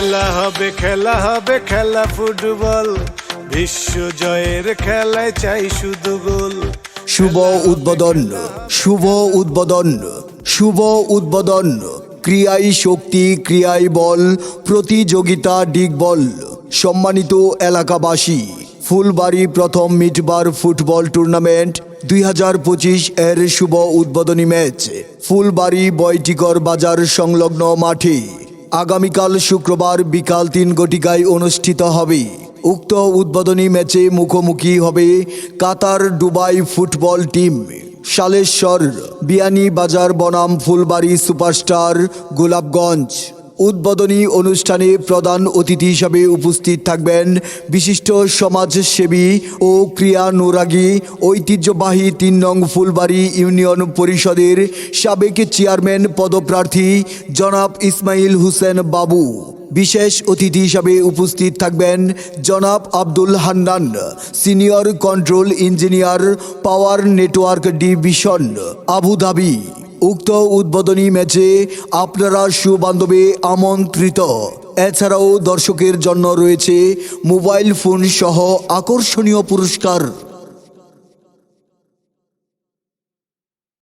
খেলা হবে খেলা হবে, খেলা ফুটবল। বিশ্ব জয়ের খেলায় চাই শুধু গোল। শুভ উদ্বোধন শুভ উদ্বোধন শুভ উদ্বোধন। ক্রিয়াই শক্তি, ক্রিয়াই বল, প্রতিযোগিতা ডিগবল সম্মানিত এলাকাবাসী, ফুলবাড়ি প্রথম মিটবার ফুটবল টুর্নামেন্ট দুই হাজার পঁচিশ এর শুভ উদ্বোধনী ম্যাচ ফুলবাড়ি বৈটিকর বাজার সংলগ্ন মাঠে। আগামীকাল শুক্রবার বিকাল তিন ঘটিকায় অনুষ্ঠিত হবে। উক্ত উদ্বোধনী ম্যাচে মুখোমুখি হবে Qatar Dubai football team. সালেশ্বর Biyani বাজার বনাম ফুলবাড়ি সুপারস্টার গোলাপগঞ্জ। উদ্বোধনী অনুষ্ঠানে প্রধান অতিথি হিসাবে উপস্থিত থাকবেন বিশিষ্ট সমাজসেবী ও ক্রিয়ানুরাগী ঐতিহ্যবাহী তিন নং ফুলবাড়ি ইউনিয়ন পরিষদের সাবেক চেয়ারম্যান পদপ্রার্থী জনাব ইসমাইল হুসেন বাবু। বিশেষ অতিথি হিসাবে উপস্থিত থাকবেন জনাব Abdul Hannan, senior control engineer, power network division, Abu Dhabi. উক্ত উদ্বোধনী ম্যাচে আপনারা সুবান্ধবে আমন্ত্রিত। এছাড়াও দর্শকের জন্য রয়েছে মোবাইল ফোন সহ আকর্ষণীয় পুরস্কার।